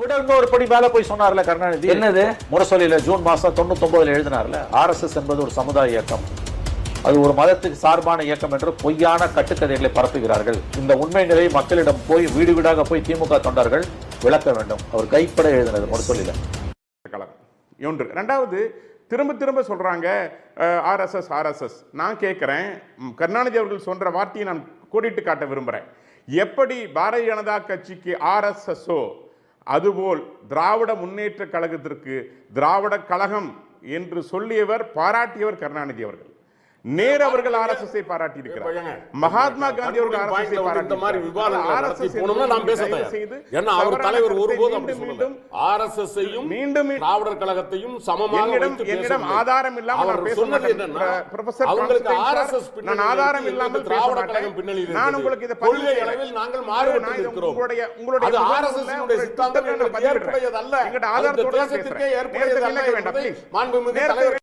விட இன்னொரு படி மேல போய் சொன்னார்ல கருணாநிதி. என்னது? முரசொலியில ஜூன் மாசம் தொண்ணூத்தொன்பதுல எழுதினார்ல ஆர்எஸ்எஸ் என்பது ஒரு சமுதாய இயக்கம். அது ஒரு மதத்துக்கு சார்பான இயக்கம் என்று பொய்யான கட்டுக்கதைகளை பரப்புகிறார்கள். இந்த உண்மை நிலையை மக்களிடம் போய் வீடு வீடாக போய் திமுக தொண்டர்கள் விளக்க வேண்டும். அவர் கைப்பட எழுதினது முரசொலியில. கலகம் ஒன்று ரெண்டாவது திரும்ப திரும்ப சொல்றாங்க ஆர்எஸ்எஸ் ஆர்எஸ்எஸ். நான் கேட்குறேன் கருணாநிதி அவர்கள் சொல்ற வார்த்தையை நான் கோடிட்டு காட்ட விரும்புகிறேன் எப்படி பாரதிய ஜனதா கட்சிக்கு ஆர்எஸ்எஸ்ஓ அதுபோல் திராவிட முன்னேற்ற கழகத்திற்கு திராவிட கழகம் என்று சொல்லியவர் பாராட்டியவர் கருணாநிதி அவர்கள். நேரு அவர்கள் ஆர்எஸ்எஸ் ஐ பாராட்டி இருக்கிறார் ஏங்க, மகாத்மா காந்தி அவர்கள் ஆர்எஸ்எஸ் வந்து பாராட்டி இந்த மாதிரி விவாதங்களை நடத்தி RSS போனோம்னா நாம் பேச. செய்து ஏன்னா அவர் தலைவர் ஒருபோதும் அப்படி. மீண்டும் RSS ஐயும் மீண்டும் திராவிடர் கழகத்தையும் சமமாக என்னிடம் என்னிடம். ஆதாரம் இல்லாம நான் பேச சொன்னது மாட்டேன். என்னன்னா, பிர- ப்ரொஃபசர் அவங்களுக்கு RSS சார், பின்னணியில் நான் ஆதாரம் இல்லாமல் திராவிட. கழகம் பின்னணியில் நான். உங்களுக்கு இதை கொள்கை. அளவில் நாங்கள் மாறுபட்டு இருக்கிறோம் உங்களுடைய உங்களுடைய அது முகநூல்ல RSS உடைய உங்களுடைய சித்தாந்தம் எங்களுக்கு. ஏற்புடையதல்ல இந்த ஆதாரத்தோட பேசுறேன். ஏற்புடையதல்ல. மாண்புமிகு தலைவர்